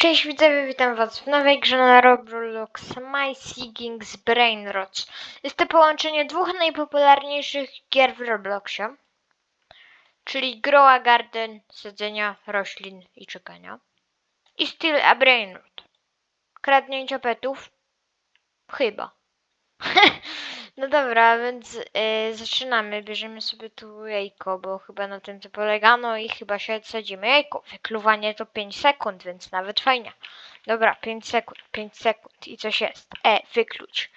Cześć widzowie, witam was w nowej grze na Roblox My Seekings Brain Rots. Jest to połączenie dwóch najpopularniejszych gier w Robloxie, czyli Grow a Garden, sadzenia roślin i czekania i Still a Brain Rot. Kradnięcia petów? Chyba. no dobra, więc y, zaczynamy. Bierzemy sobie tu jajko, bo chyba na tym to polegano i chyba się sadzimy jajko. Wykluwanie to 5 sekund, więc nawet fajnie. Dobra, 5 sekund, 5 sekund i coś jest. E, wykluć.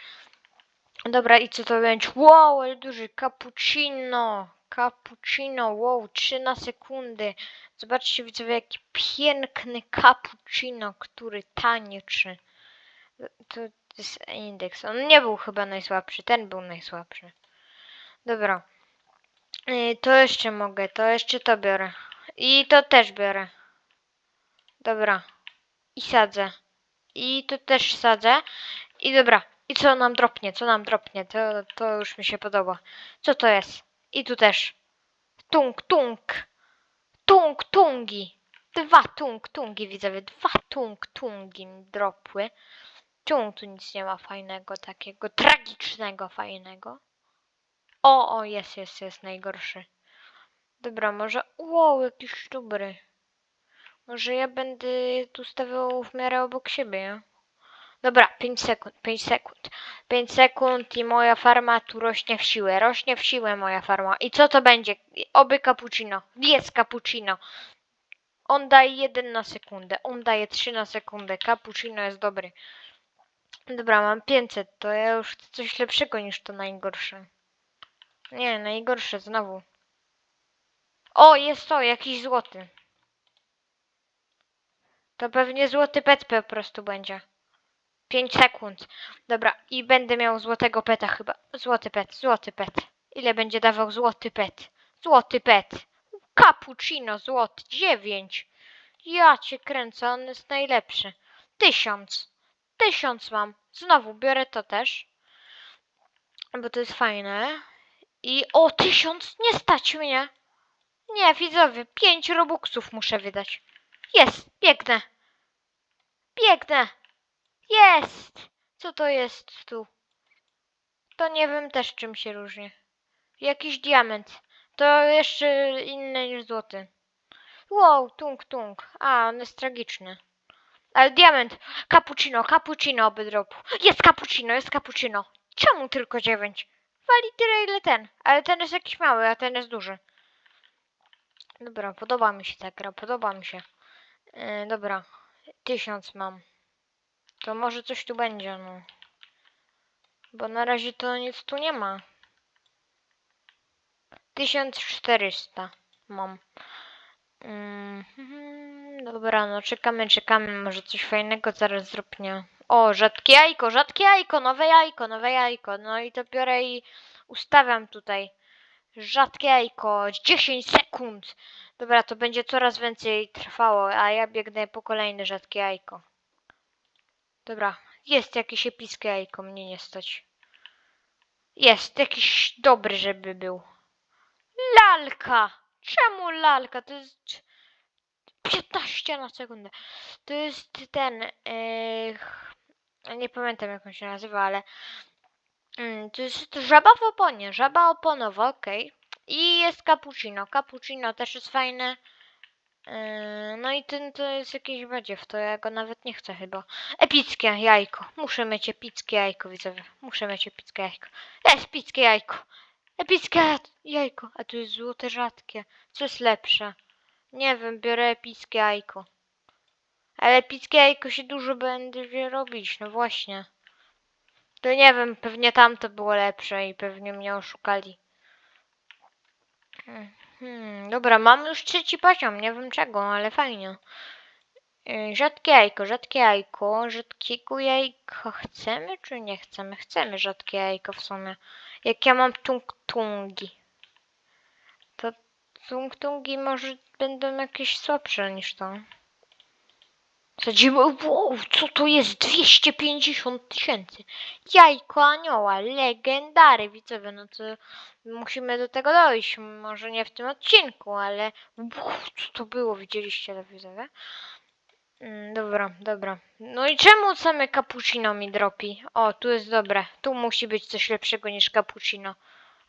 Dobra, i co to będzie? Wow, ale duży cappuccino. Cappuccino, wow, 3 na sekundy. Zobaczcie widzowie, jaki piękny cappuccino, który tanieczy. To jest indeks. On nie był chyba najsłabszy, ten był najsłabszy. Dobra. Y, To jeszcze mogę, to jeszcze to biorę. I to też biorę. Dobra. I sadzę. I to też sadzę. I dobra. I co nam dropnie? Co nam dropnie? To, to już mi się podoba. Co to jest? I tu też. Tung, tung. Tung, tungi. Dwa tung, tungi widzowie. Dwa tung, tungi mi dropły. Czemu tu nic nie ma fajnego, takiego tragicznego, fajnego? O, o, jest, jest, jest najgorszy. Dobra, może. Wow, jakiś dobry. Może ja będę tu stawiał w miarę obok siebie. nie? Dobra, 5 sekund, 5 sekund. 5 sekund i moja farma tu rośnie w siłę. Rośnie w siłę moja farma. I co to będzie? Oby cappuccino. Jest cappuccino. On daje 1 na sekundę. On daje 3 na sekundę. Cappuccino jest dobry. Dobra, mam 500, to ja już chcę coś lepszego niż to najgorsze. Nie, najgorsze znowu. O, jest to, jakiś złoty. To pewnie złoty pet po prostu będzie. 5 sekund. Dobra, i będę miał złotego peta chyba. Złoty pet, złoty pet. Ile będzie dawał złoty pet? Złoty pet. Cappuccino złoty, 9. Ja cię kręcę, on jest najlepszy. Tysiąc. Tysiąc mam. Znowu biorę to też. Bo to jest fajne. I o, tysiąc! Nie stać mnie! Nie, widzowie, pięć robuxów muszę wydać. Jest, biegnę. Biegnę. Jest! Co to jest tu? To nie wiem też czym się różni. Jakiś diament. To jeszcze inne niż złoty. Wow, tung tung. A, on jest tragiczny. Ale diament. Cappuccino, cappuccino by. Jest cappuccino, jest cappuccino. Czemu tylko dziewięć? Wali tyle ile ten. Ale ten jest jakiś mały, a ten jest duży. Dobra, podoba mi się ta gra, podoba mi się. Yy, dobra, tysiąc mam. To może coś tu będzie, no. Bo na razie to nic tu nie ma. 1400 mam. Mhm, Dobra, no czekamy, czekamy. Może coś fajnego zaraz zrobię. O, rzadkie jajko, rzadkie jajko, nowe jajko, nowe jajko. No i to biorę i ustawiam tutaj. Rzadkie jajko, 10 sekund. Dobra, to będzie coraz więcej trwało, a ja biegnę po kolejne rzadkie jajko. Dobra, jest jakieś epickie jajko, mnie nie stać. Jest, jakiś dobry, żeby był. Lalka! Czemu lalka? To jest 15 na sekundę. To jest ten. Yy, nie pamiętam jak on się nazywa, ale. Mm, to jest żaba w oponie. Żaba oponowa, okej. I jest cappuccino. Cappuccino też jest fajne. Yy, no i ten to jest jakiś badziew, to ja go nawet nie chcę chyba. Epickie jajko. Muszę mieć epickie jajko, widzowie. Muszę mieć epickie jajko. Jest epickie jajko. Epickie jajko. A tu jest złote rzadkie. Co jest lepsze? Nie wiem, biorę epickie jajko. Ale epickie jajko się dużo będzie robić, no właśnie. To nie wiem, pewnie tamto było lepsze i pewnie mnie oszukali. Hmm, dobra, mam już trzeci poziom, nie wiem czego, ale fajnie. Yy, Rzadkie jajko, rzadkie jajko, rzadkiego jajka chcemy czy nie chcemy? Chcemy rzadkie jajko w sumie. Jak ja mam tung-tungi. To tung-tungi może będą jakieś słabsze niż to. Sadzimy, wow, co to jest? 250 tysięcy. Jajko anioła, legendary, widzowie, no to musimy do tego dojść. Może nie w tym odcinku, ale wow, co to było, widzieliście to widzowie? Mm, dobra, dobra. No i czemu same cappuccino mi dropi? O, tu jest dobre. Tu musi być coś lepszego niż cappuccino.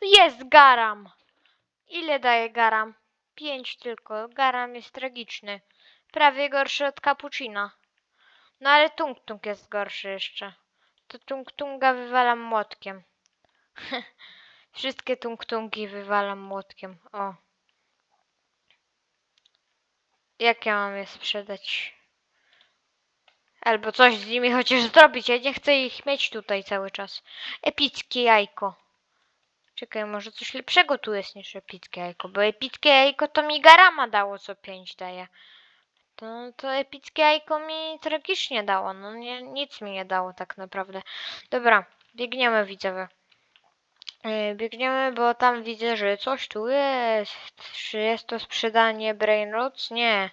Jest garam! Ile daje garam? Pięć tylko. Garam jest tragiczny. Prawie gorszy od cappuccina. No ale tung tung jest gorszy jeszcze. To tung tunga wywalam młotkiem. Wszystkie tung tungi wywalam młotkiem. O. Jak ja mam je sprzedać? Albo coś z nimi chociaż zrobić. Ja nie chcę ich mieć tutaj cały czas. Epickie jajko. Czekaj, może coś lepszego tu jest niż epickie jajko. Bo epickie jajko to mi garama dało co 5 daje. To, to epickie jajko mi tragicznie dało. No nie, nic mi nie dało tak naprawdę. Dobra, biegniemy widzowie. Yy, Biegniemy, bo tam widzę, że coś tu jest. Czy jest to sprzedanie Brainrots? Nie.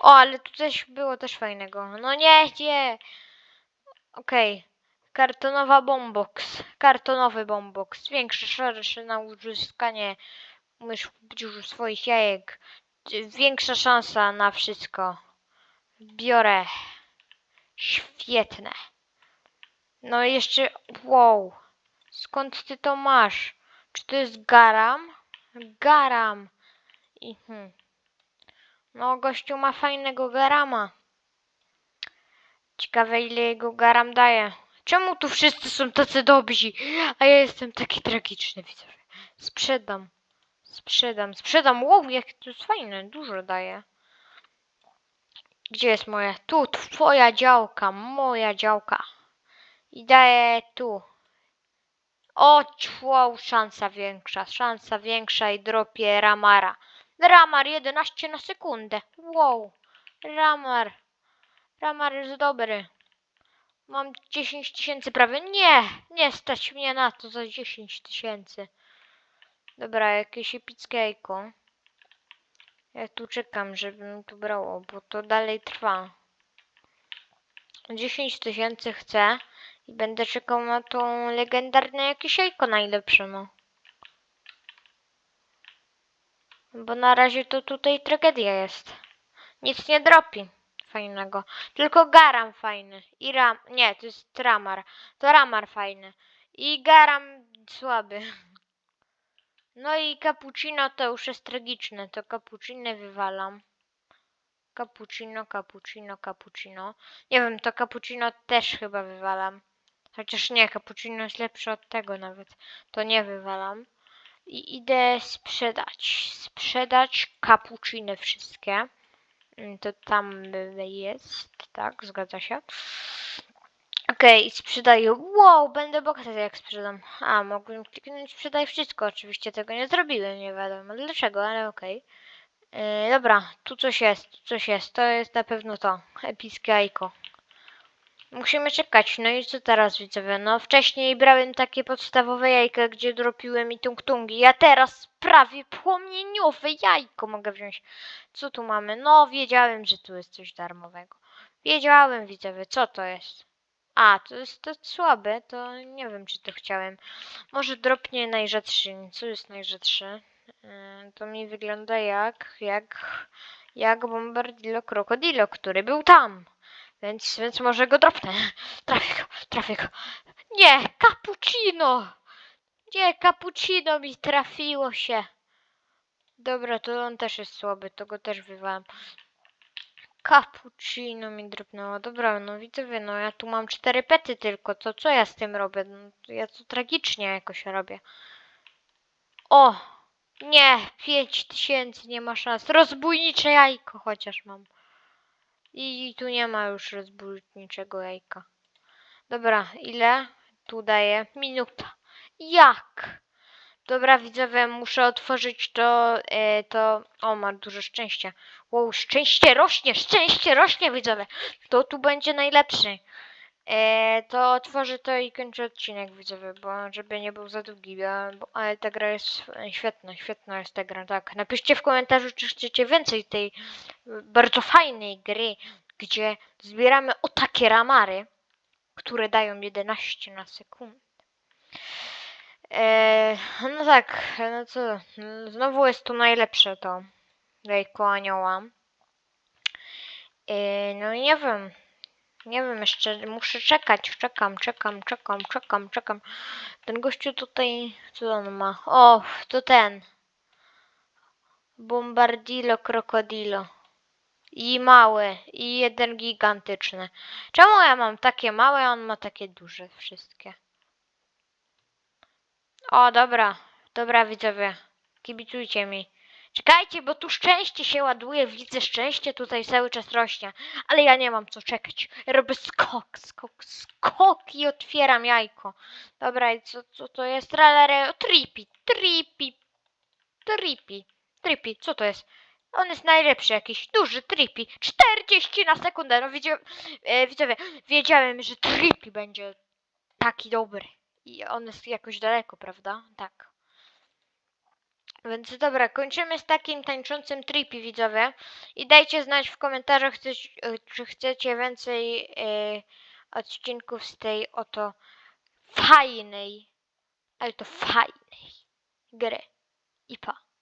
O, ale tu coś było też fajnego. No nie, nie. Okej. Kartonowa bombox. Kartonowy bombox. Większe szanse na uzyskanie dużo swoich jajek. Większa szansa na wszystko. Biorę. Świetne. No jeszcze. Wow. Skąd ty to masz? Czy to jest garam? Garam. I hmm. No, gościu ma fajnego garama. Ciekawe, ile jego garam daje. Czemu tu wszyscy są tacy dobrzy, a ja jestem taki tragiczny, widzowie? Sprzedam. Sprzedam, sprzedam. Wow, jak to jest fajne, dużo daje. Gdzie jest moja? Tu, twoja działka, moja działka. I daję tu. O, wow, szansa większa, szansa większa i dropię Ramara. Ramar 11 na sekundę. Wow, Ramar. Ramar jest dobry. Mam 10 tysięcy prawie. Nie, nie stać mnie na to za 10 tysięcy. Dobra, jakieś epickie jajko. Ja tu czekam, żeby mi tu brało, bo to dalej trwa. 10 tysięcy chcę i będę czekał na tą legendarne jakieś jajko najlepsze, no. Bo na razie to tutaj tragedia jest. Nic nie dropi fajnego. Tylko garam fajny. I ram... Nie, to jest ramar. To ramar fajny. I garam słaby. No i cappuccino to już jest tragiczne. To cappuccino wywalam. Cappuccino, cappuccino, cappuccino. Nie wiem, to cappuccino też chyba wywalam. Chociaż nie, cappuccino jest lepsze od tego nawet. To nie wywalam. I idę sprzedać. Sprzedać cappucciny wszystkie. Mm, To tam jest. Tak, zgadza się. Okej, sprzedaję. Wow, będę bogaty jak sprzedam. A, mogłem kliknąć sprzedaj wszystko. Oczywiście tego nie zrobiłem, nie wiadomo dlaczego, ale okej. Yy, dobra, tu coś jest, tu coś jest. To jest na pewno to. Epickie jajko. Musimy czekać. No i co teraz widzowie? No wcześniej brałem takie podstawowe jajka, gdzie dropiłem i tung-tungi. Ja teraz prawie płomieniowe jajko mogę wziąć. Co tu mamy? No wiedziałem, że tu jest coś darmowego. Wiedziałem widzowie, co to jest. A, to jest to słabe, to nie wiem, czy to chciałem. Może dropnie najrzadszy. Co jest najrzadsze? Yy, to mi wygląda jak, jak, jak Bombardillo Krokodilo, który był tam. Więc, więc może go dropnę. Trafię go, trafię go. Nie, cappuccino! Nie, cappuccino mi trafiło się. Dobra, to on też jest słaby, to go też wywalam. Cappuccino mi dropnęło. Dobra, no widzowie, no ja tu mam cztery pety tylko, to co ja z tym robię? No, ja to tragicznie jakoś robię. O! Nie, pięć tysięcy, nie ma szans. Rozbójnicze jajko chociaż mam. I tu nie ma już rozbójniczego jajka. Dobra, ile? Tu daję. Minuta. Jak? Dobra, widzowie, muszę otworzyć to, e, to... O, ma dużo szczęścia. Wow, szczęście rośnie, szczęście rośnie, widzowie. To tu będzie najlepszy. E, to otworzę to i kończę odcinek, widzowie, bo żeby nie był za długi, bo, ale ta gra jest e, świetna, świetna jest ta gra, tak. Napiszcie w komentarzu, czy chcecie więcej tej e, bardzo fajnej gry, gdzie zbieramy o takie ramary, które dają 11 na sekundę. E, no tak, no co, no znowu jest to najlepsze to jajko anioła. Yy, no nie wiem. Nie wiem, jeszcze muszę czekać. Czekam, czekam, czekam, czekam, czekam. Ten gościu tutaj, co on ma? O, to ten. Bombardilo krokodilo. I mały, i jeden gigantyczny. Czemu ja mam takie małe, a on ma takie duże wszystkie? O, dobra. Dobra, widzowie. Kibicujcie mi. Czekajcie, bo tu szczęście się ładuje. Widzę szczęście tutaj cały czas rośnie. Ale ja nie mam co czekać. Ja robię skok, skok, skok i otwieram jajko. Dobra, i co, co to jest? Tralere, tripi, tripi, tripi, tripi. Co to jest? On jest najlepszy jakiś, duży tripi. 40 na sekundę. No widzia, e, widzowie, wiedziałem, że tripi będzie taki dobry. I on jest jakoś daleko, prawda? Tak. Więc dobra, kończymy z takim tańczącym tripi, widzowie. I dajcie znać w komentarzach, chcecie, czy chcecie więcej e, odcinków z tej oto fajnej, ale to fajnej gry. I pa.